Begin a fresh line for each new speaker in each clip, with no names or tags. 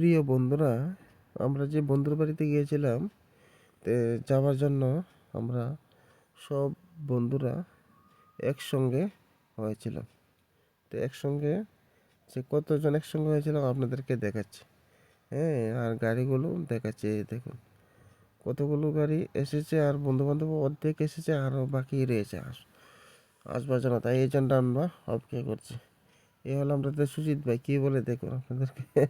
প্রিয় বন্ধুরা, আমরা যে বন্ধুর বাড়িতে গিয়েছিলাম যাওয়ার জন্য আমরা সব বন্ধুরা একসঙ্গে হয়েছিলাম। তো একসঙ্গে যে কতজন একসঙ্গে হয়েছিলাম আপনাদেরকে দেখাচ্ছি। হ্যাঁ আর গাড়িগুলো দেখাচ্ছি দেখুন। কতগুলো গাড়ি এসেছে আর বন্ধু বান্ধব অর্ধেক এসেছে, আরও বাকি রয়েছে। আস, আসবার জন্য, তাই এই জন্য আমরা অপেক্ষা করছি। এ হলো আমাদের সুজিত ভাই, কী বলে দেখুন আপনাদেরকে।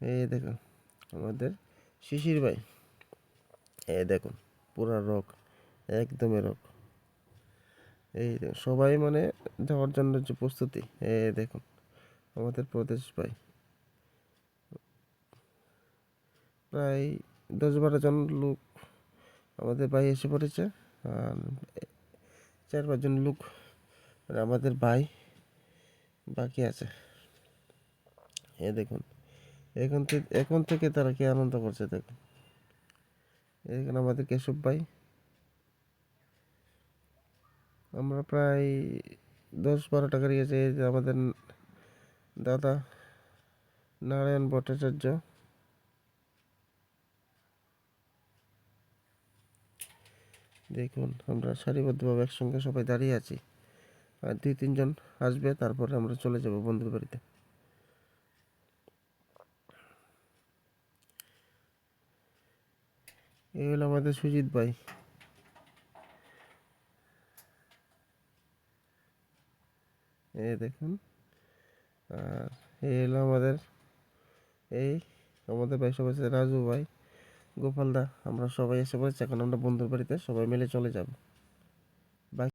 এই দেখুন, আমাদের শিশির ভাই। এই দেখুন, পুরা রক, একদমই রক। এই দেখুন সবাই মানে যাওয়ার জন্য যে প্রস্তুতি, এই দেখুন, আমাদের প্রদেশ ভাই। প্রায় দশ বারো জন লোক আমাদের ভাই এসে পড়েছে, আর চার পাঁচজন লোক মানে আমাদের ভাই বাকি আছে। এ দেখুন এখন থেকে এখন থেকে তারা কি আনন্দ করছে দেখুন। এখানে আমাদের কেশব ভাই। আমরা প্রায় দশ বারো টাকা গেছে আমাদের দাদা নারায়ণ ভট্টাচার্য। দেখুন, আমরা সারিবদ্ধভাবে একসঙ্গে সবাই দাঁড়িয়ে আছি। আর দুই তিনজন আসবে, তারপরে আমরা চলে যাব বন্ধুর বাড়িতে। এই হলো আমাদের সুজিত ভাই। এই দেখুন, আর এই হলো আমাদের, এই আমাদের ভাই সবাই রাজু ভাই। গোপালদা আমরা সবাই এসে পড়েছি, এখন আমরা বন্ধুর বাড়িতে সবাই মিলে চলে যাব।